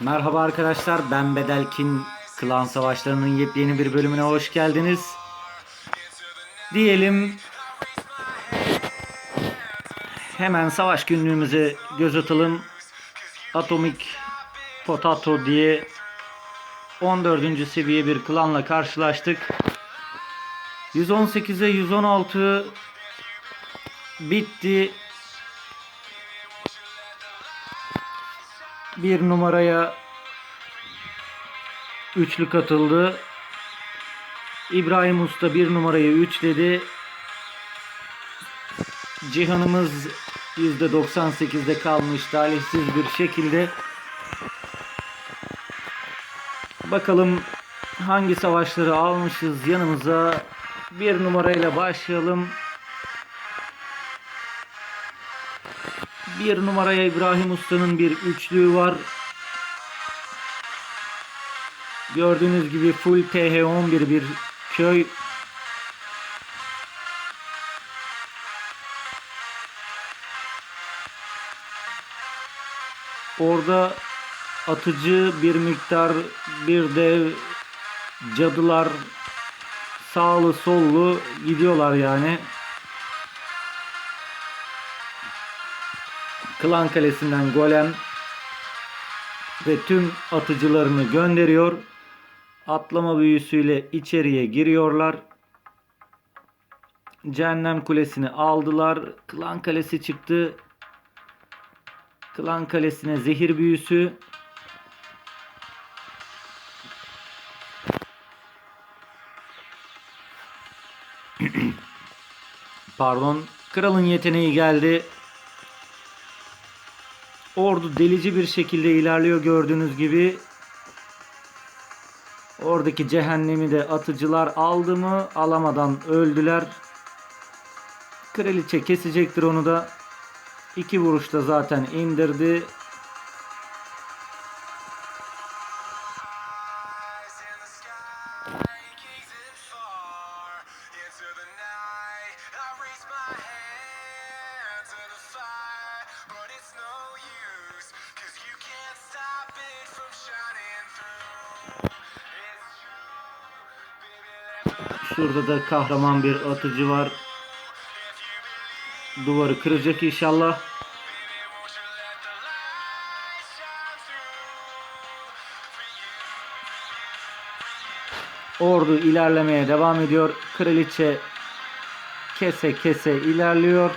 Merhaba arkadaşlar ben Bedelkin Klan Savaşları'nın yepyeni bir bölümüne hoş geldiniz. Diyelim hemen savaş günlüğümüze göz atalım. Atomic Potato diye 14. seviye bir klanla karşılaştık. 118'e 116 bitti. Bir numaraya üçlü katıldı. İbrahim Usta bir numarayı üçledi. Cihan'ımız %98'de kalmış talihsiz bir şekilde. Bakalım hangi savaşları almışız yanımıza. Bir numarayla başlayalım. Bir numaraya İbrahim Usta'nın bir üçlüğü var. Gördüğünüz gibi full TH11 bir köy. Orada atıcı bir miktar bir de cadılar sağlı sollu gidiyorlar yani. Klan Kalesi'nden golem ve tüm atıcılarını gönderiyor. Atlama büyüsüyle içeriye giriyorlar. Cehennem Kulesi'ni aldılar. Klan Kalesi çıktı. Klan Kalesi'ne zehir büyüsü. Pardon. Kralın yeteneği geldi. Ordu delici bir şekilde ilerliyor gördüğünüz gibi. Oradaki cehennemi de atıcılar aldı mı alamadan öldüler. Kraliçe kesecektir onu da. İki vuruşta zaten indirdi. Şurada da kahraman bir atıcı var. Duvarı kıracak inşallah. Ordu ilerlemeye devam ediyor. Kraliçe kese kese ilerliyor.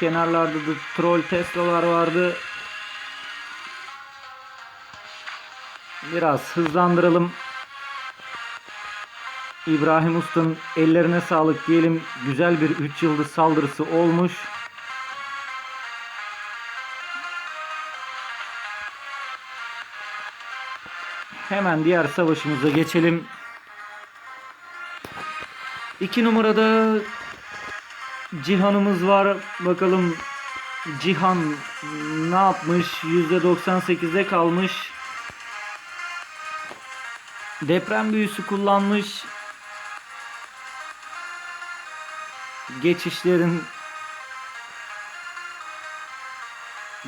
Kenarlarda da troll Tesla'lar vardı. Biraz hızlandıralım. İbrahim Usta'nın ellerine sağlık diyelim. Güzel bir 3 yıldız saldırısı olmuş. Hemen diğer savaşımıza geçelim. 2 numarada Cihan'ımız var. Bakalım Cihan ne yapmış? %98'de kalmış. Deprem büyüsü kullanmış. Geçişlerin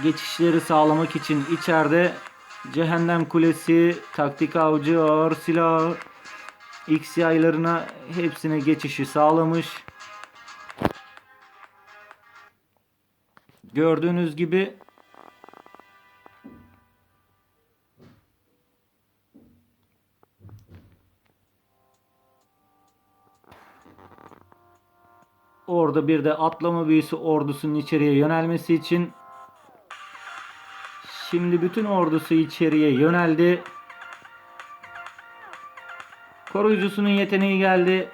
geçişleri sağlamak için içeride Cehennem Kulesi, taktik avcı, ağır silah, X yaylarına hepsine geçişi sağlamış. Gördüğünüz gibi Orada bir de atlama büyüsü ordusunun içeriye yönelmesi için Şimdi bütün ordusu içeriye yöneldi. Koruyucusunun yeteneği geldi.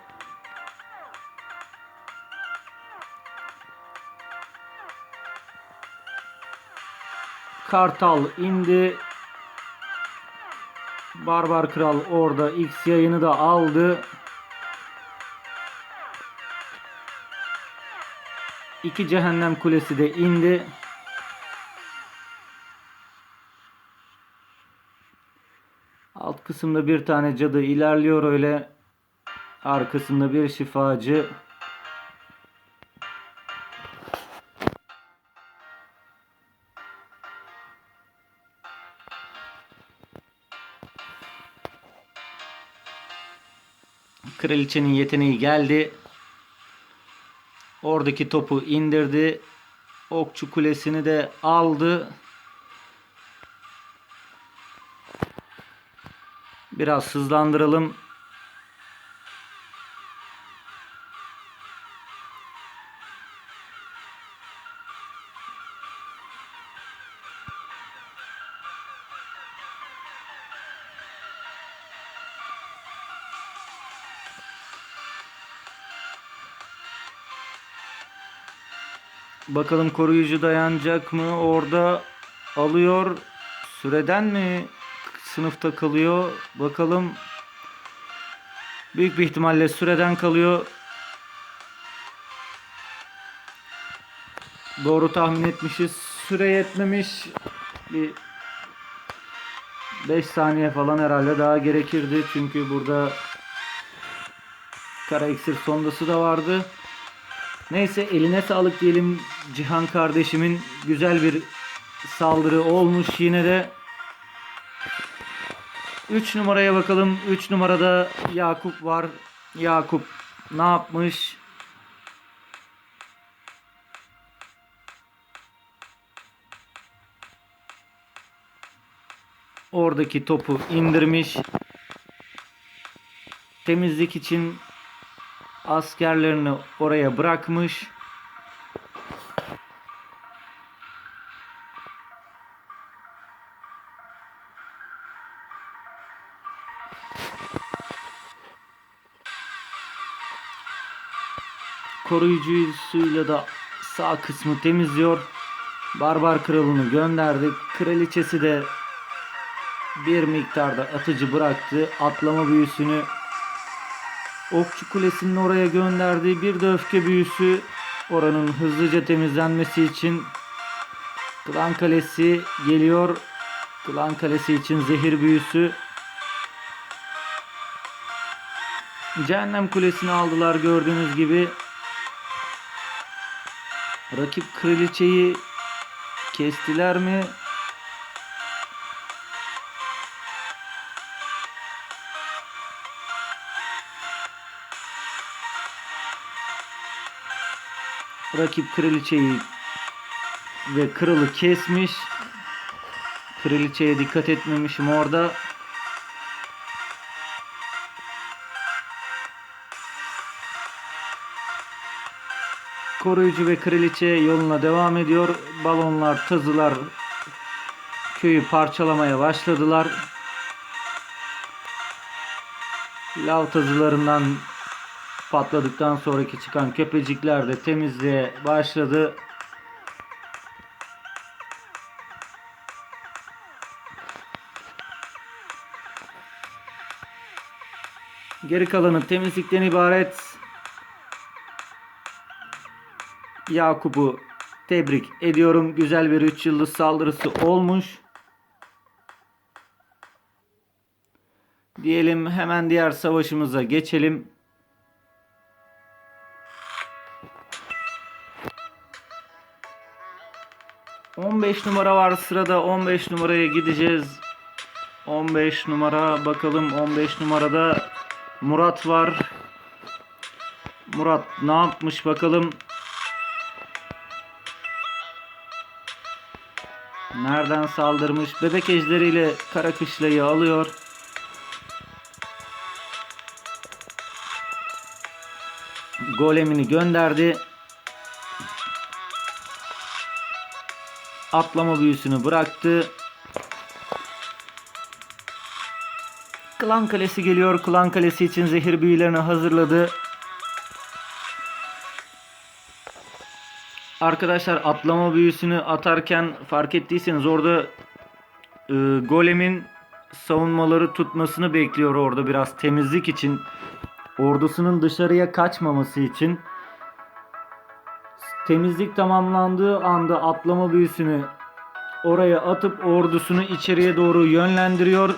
Kartal indi. Barbar Kral orada X yayını da aldı. İki cehennem kulesi de indi. Alt kısımda bir tane cadı ilerliyor öyle. Arkasında bir şifacı. Kraliçenin yeteneği geldi. Oradaki topu indirdi. Okçu kulesini de aldı. Biraz hızlandıralım. Bakalım koruyucu dayanacak mı? Orada alıyor. Süreden mi sınıfta kalıyor? Bakalım. Büyük bir ihtimalle süreden kalıyor. Doğru tahmin etmişiz. Süre yetmemiş. Bir 5 saniye falan herhalde daha gerekirdi. Çünkü burada kara iksir sondası da vardı. Neyse eline sağlık diyelim. Cihan kardeşimin güzel bir saldırı olmuş yine de. 3 numaraya bakalım. 3 numarada Yakup var. Yakup ne yapmış? Oradaki topu indirmiş. Temizlik için askerlerini oraya bırakmış. Koruyucusuyla da sağ kısmı temizliyor. Barbar kralını gönderdi. Kraliçesi de bir miktarda atıcı bıraktı. Atlama büyüsünü Okçu Kulesi'nin oraya gönderdiği bir de öfke büyüsü oranın hızlıca temizlenmesi için Klan Kalesi geliyor. Klan Kalesi için zehir büyüsü. Cehennem Kulesi'ni aldılar gördüğünüz gibi. Rakip kraliçeyi kestiler mi? Rakip kraliçeyi ve kralı kesmiş. Kraliçeye dikkat etmemişim orada. Koruyucu ve kraliçe yoluna devam ediyor. Balonlar, tazılar köyü parçalamaya başladılar. Lav tazılarından patladıktan sonraki çıkan köpecikler de temizliğe başladı. Geri kalanı temizlikten ibaret. Yakup'u tebrik ediyorum. Güzel bir 3 yıldız saldırısı olmuş. Diyelim hemen diğer savaşımıza geçelim. ...15 numara var sırada... ...15 numaraya gideceğiz... ...15 numara... ...bakalım 15 numarada... ...Murat var... ...Murat ne yapmış bakalım... Nereden saldırmış? Bebek ejderiyle kara kışlayı alıyor. Golemini gönderdi. Atlama büyüsünü bıraktı. Klan Kalesi geliyor. Klan Kalesi için zehir büyülerini hazırladı. Arkadaşlar atlama büyüsünü atarken fark ettiyseniz orada e, golemin savunmaları tutmasını bekliyor orada biraz temizlik için ordusunun dışarıya kaçmaması için temizlik tamamlandığı anda atlama büyüsünü oraya atıp ordusunu içeriye doğru yönlendiriyor.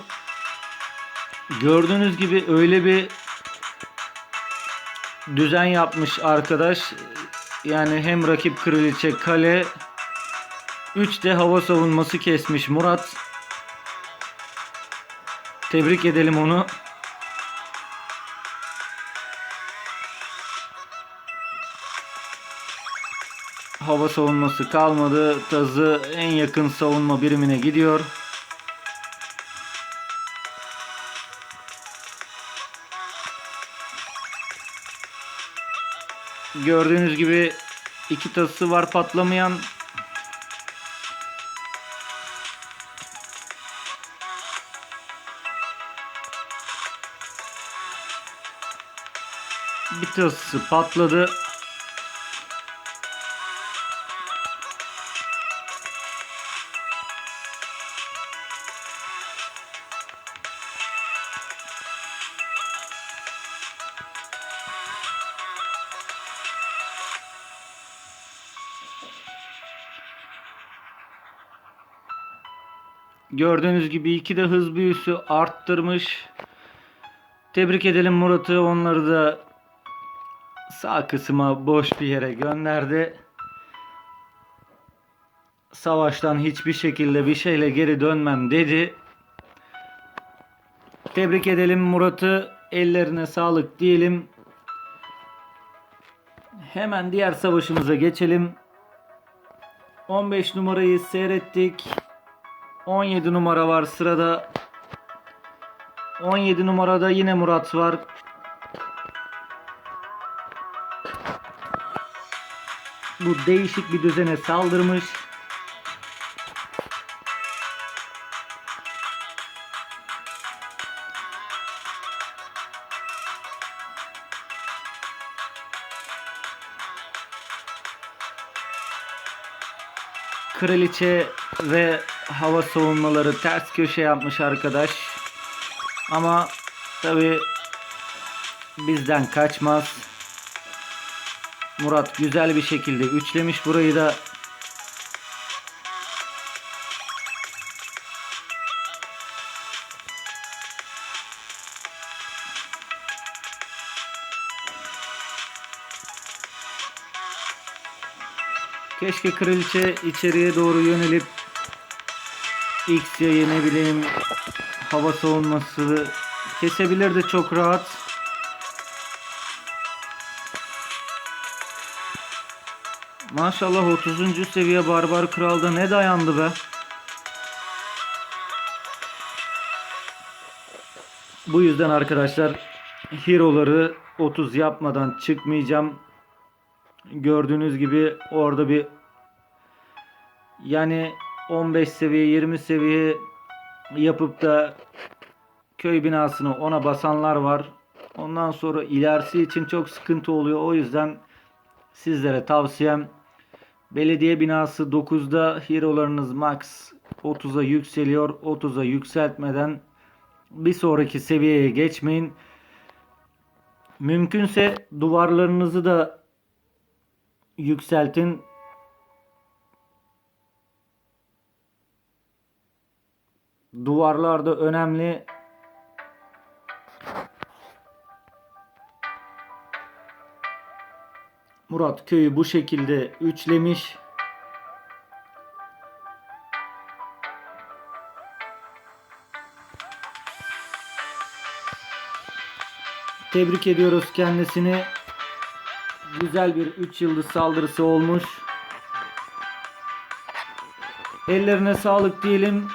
Gördüğünüz gibi öyle bir düzen yapmış arkadaş. Yani hem rakip kraliçe kale 3 de hava savunması kesmiş Murat. Tebrik edelim onu. Hava savunması kalmadı. Tazı en yakın savunma birimine gidiyor. Gördüğünüz gibi iki tası var patlamayan. Bir tası patladı. Gördüğünüz gibi iki de hız büyüsü arttırmış. Tebrik edelim Murat'ı. Onları da sağ kısma boş bir yere gönderdi. Savaştan hiçbir şekilde bir şeyle geri dönmem dedi. Tebrik edelim Murat'ı. Ellerine sağlık diyelim. Hemen diğer savaşımıza geçelim. 15 numarayı seyrettik. 17 numara var sırada. 17 numarada yine Murat var. Bu değişik bir düzene saldırmış. Kraliçe ve hava savunmaları ters köşe yapmış arkadaş. Ama tabi bizden kaçmaz. Murat güzel bir şekilde üçlemiş burayı da. Keşke kraliçe içeriye doğru yönelip X yayı ne bileyim hava savunması kesebilirdi çok rahat. Maşallah 30. seviye Barbar Kral'da ne dayandı be. Bu yüzden arkadaşlar hero'ları 30 yapmadan çıkmayacağım. Gördüğünüz gibi orada bir yani 15 seviye 20 seviye yapıp da köy binasını ona basanlar var. Ondan sonra ilerisi için çok sıkıntı oluyor. O yüzden sizlere tavsiyem belediye binası 9'da hero'larınız max 30'a yükseliyor. 30'a yükseltmeden bir sonraki seviyeye geçmeyin. Mümkünse duvarlarınızı da yükseltin. Duvarlar da önemli. Murat köyü bu şekilde üçlemiş. Tebrik ediyoruz kendisini. Güzel bir 3 yıldız saldırısı olmuş. Ellerine sağlık diyelim.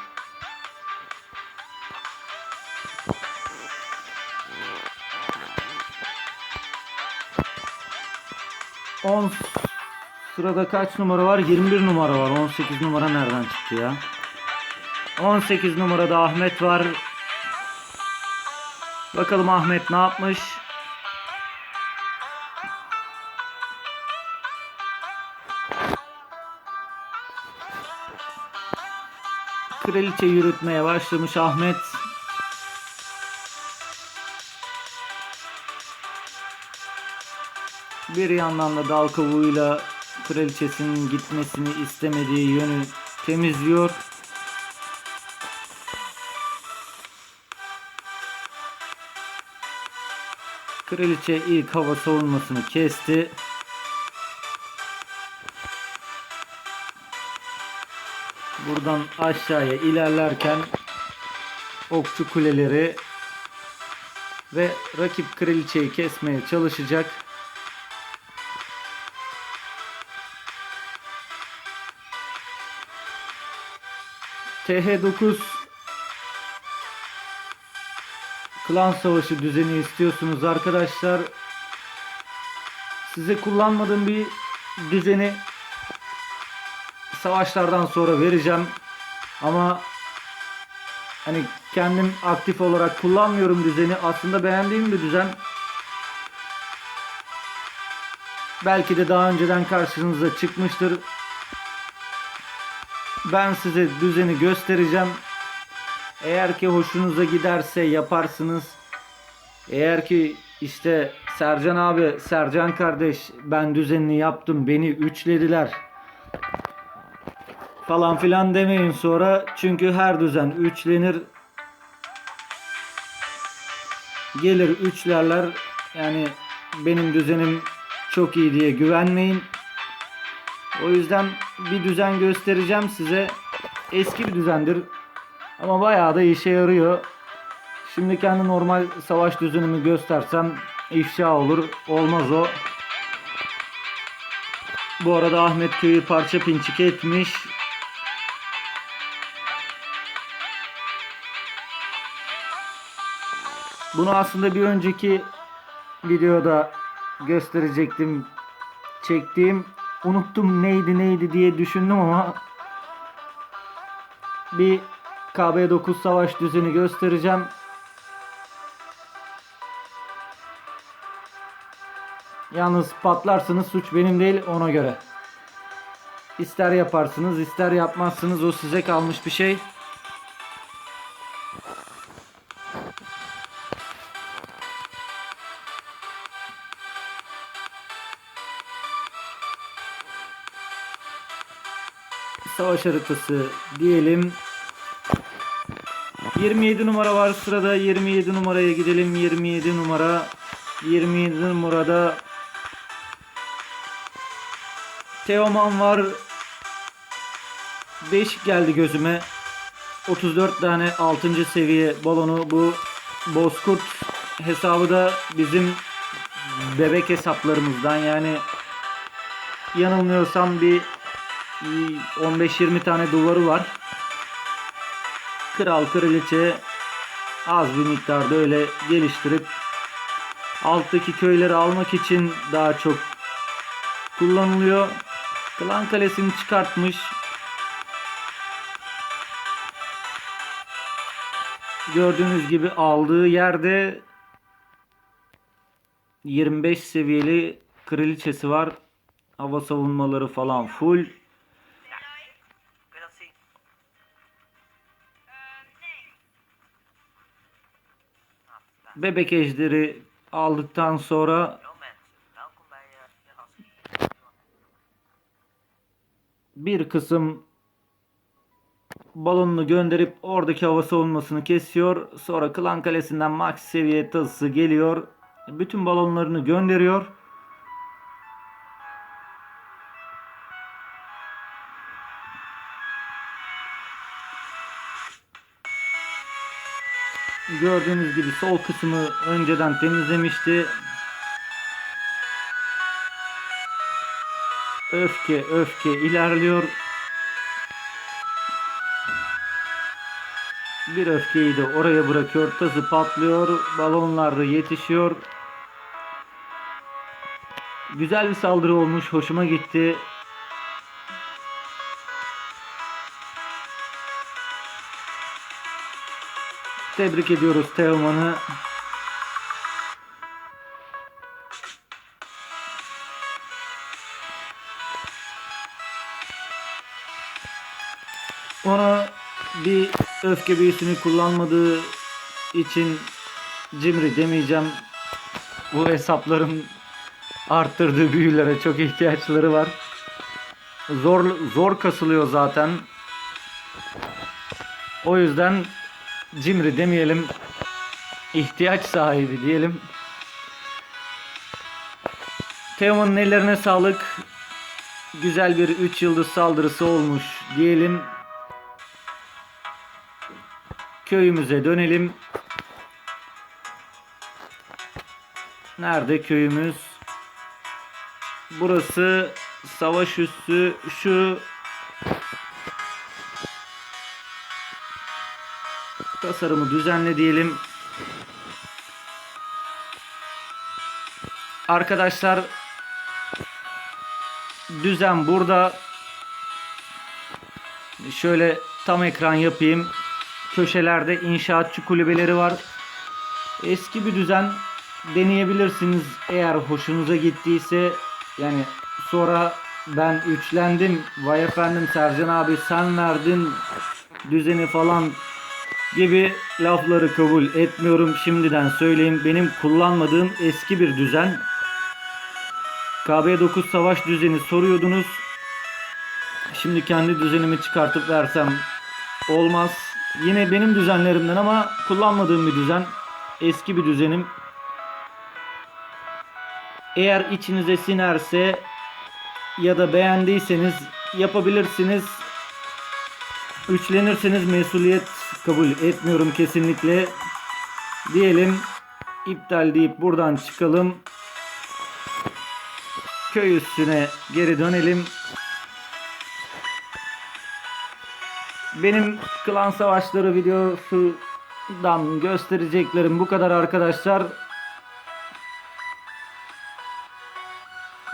Sırada kaç numara var? 21 numara var. 18 numara nereden çıktı ya? 18 numarada Ahmet var. Bakalım Ahmet ne yapmış? Kraliçe yürütmeye başlamış Ahmet. Bir yandan da dal kavuğuyla kraliçesinin gitmesini istemediği yönü temizliyor. Kraliçe ilk hava savunmasını kesti. Buradan aşağıya ilerlerken okçu kuleleri ve rakip kraliçeyi kesmeye çalışacak. TH9 Klan Savaşı düzeni istiyorsunuz arkadaşlar. Size kullanmadığım bir düzeni savaşlardan sonra vereceğim. Ama hani kendim aktif olarak kullanmıyorum düzeni. Aslında beğendiğim bir düzen. Belki de daha önceden karşınıza çıkmıştır. Ben size düzeni göstereceğim. Eğer ki hoşunuza giderse yaparsınız. Eğer ki işte Sercan abi, Sercan kardeş ben düzenini yaptım beni üçlediler falan filan demeyin sonra. Çünkü her düzen üçlenir. Gelir üçlerler. Yani benim düzenim çok iyi diye güvenmeyin. O yüzden bir düzen göstereceğim size. Eski bir düzendir. Ama bayağı da işe yarıyor. Şimdi kendi normal savaş düzenimi göstersem ifşa olur. Olmaz o. Bu arada Ahmet köyü parça pinçik etmiş. Bunu aslında bir önceki videoda gösterecektim. Çektiğim unuttum neydi neydi diye düşündüm ama bir KB9 savaş düzeni göstereceğim. Yalnız patlarsınız suç benim değil ona göre. İster yaparsınız ister yapmazsınız o size kalmış bir şey. Savaş haritası diyelim. 27 numara var sırada. 27 numaraya gidelim. 27 numara. 27 numarada Teoman var. 5 geldi gözüme. 34 tane 6. seviye balonu bu Bozkurt hesabı da bizim bebek hesaplarımızdan yani yanılmıyorsam bir 15-20 tane duvarı var. Kral kraliçe az bir miktarda öyle geliştirip alttaki köyleri almak için daha çok kullanılıyor. Klan kalesini çıkartmış. Gördüğünüz gibi aldığı yerde 25 seviyeli kraliçesi var. Hava savunmaları falan full. Bebek ejderi aldıktan sonra bir kısım balonunu gönderip oradaki hava savunmasını kesiyor. Sonra klan kalesinden max seviye tazısı geliyor. Bütün balonlarını gönderiyor. Gördüğünüz gibi sol kısmı önceden temizlemişti. Öfke öfke ilerliyor. Bir öfkeyi de oraya bırakıyor. Tazı patlıyor. Balonlar yetişiyor. Güzel bir saldırı olmuş. Hoşuma gitti. Tebrik ediyoruz Teoman'ı. Ona bir öfke büyüsünü kullanmadığı için cimri demeyeceğim. Bu hesapların arttırdığı büyülere çok ihtiyaçları var. Zor zor kasılıyor zaten. O yüzden cimri demeyelim. ihtiyaç sahibi diyelim. Teoman'ın ellerine sağlık. Güzel bir 3 yıldız saldırısı olmuş diyelim. Köyümüze dönelim. Nerede köyümüz? Burası savaş üssü şu tasarımı düzenle diyelim. Arkadaşlar düzen burada. Şöyle tam ekran yapayım. Köşelerde inşaatçı kulübeleri var. Eski bir düzen deneyebilirsiniz eğer hoşunuza gittiyse yani sonra ben üçlendim vay efendim Sercan abi sen verdin düzeni falan gibi lafları kabul etmiyorum. Şimdiden söyleyeyim. Benim kullanmadığım eski bir düzen. KB9 savaş düzeni soruyordunuz. Şimdi kendi düzenimi çıkartıp versem olmaz. Yine benim düzenlerimden ama kullanmadığım bir düzen. Eski bir düzenim. Eğer içinize sinerse ya da beğendiyseniz yapabilirsiniz. Üçlenirseniz mesuliyet kabul etmiyorum kesinlikle. Diyelim iptal deyip buradan çıkalım. Köy üstüne geri dönelim. Benim klan savaşları videosundan göstereceklerim bu kadar arkadaşlar.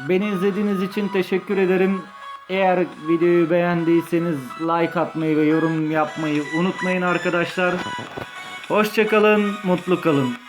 Beni izlediğiniz için teşekkür ederim. Eğer videoyu beğendiyseniz like atmayı ve yorum yapmayı unutmayın arkadaşlar. Hoşçakalın, mutlu kalın.